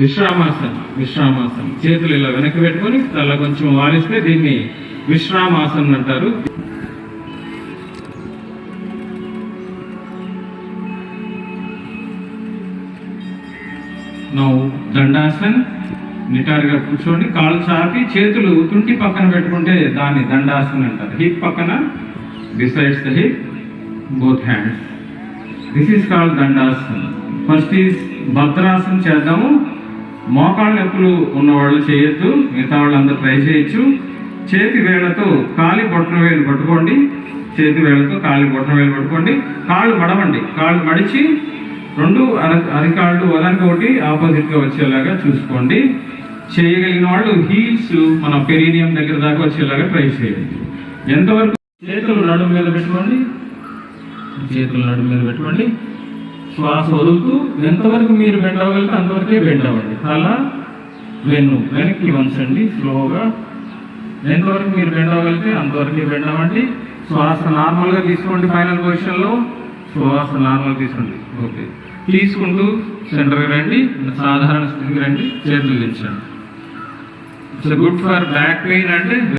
విశ్రామాసనం విశ్రామాసనం. చేతులు ఇలా వెనక్కి పెట్టుకొని తల కొంచెం వాలిస్తే దీన్ని విశ్రామాసనం అంటారు. నౌ దండాసన్. నిటారుగా కూర్చోండి. కాళ్ళు చాపి చేతులు తుంటి పక్కన పెట్టుకుంటే దాన్ని దండాసన్ అంటారు. హిప్ పక్కన besides the hip both hands this is called దండాసన్. First is భద్రాసన్ చేద్దాము. మోకాళ్ళ నొప్పులు ఉన్నవాళ్ళు చేయొద్దు మిగతా వాళ్ళు అందరూ ట్రై చేయొచ్చు. చేతి వేళ్ళతో కాలి బొట్టన వేలు పట్టుకోండి. చేతి వేళ్ళతో కాలి బొట్టన వేలు పట్టుకోండి. కాళ్ళు మడవండి. కాళ్ళు మడిచి రెండు అర అరికాళ్ళు ఒకదానికి ఒకటి ఆపోజిట్గా వచ్చేలాగా చూసుకోండి. చేయగలిగిన వాళ్ళు హీల్స్ మన పెరీనియం దగ్గర దాకా వచ్చేలాగా ట్రై చేయండి. ఎంతవరకు చేతులు నడుము మీద పెట్టుకోండి? చేతులు నడుము మీద పెట్టుకోండి. శ్వాస వదులుతూ ఎంతవరకు మీరు బెండ్ అవ్వగలిగితే అంతవరకే బెండ్ అవ్వండి తల వెన్ను వెనక్కి వంచండి స్లోగా. ఎంతవరకు మీరు బెండ్ అవ్వగలిగితే అంతవరకు బెండ్ అవ్వండి శ్వాస నార్మల్గా తీసుకోండి ఫైనల్ పొజిషన్లో. శ్వాస నార్మల్ తీసుకోండి. ఓకే. తీసుకుంటూ సెంటర్కి రండి. సాధారణ స్థితికి రండి. చేతులు తెచ్చండి it's good for back pain అంటే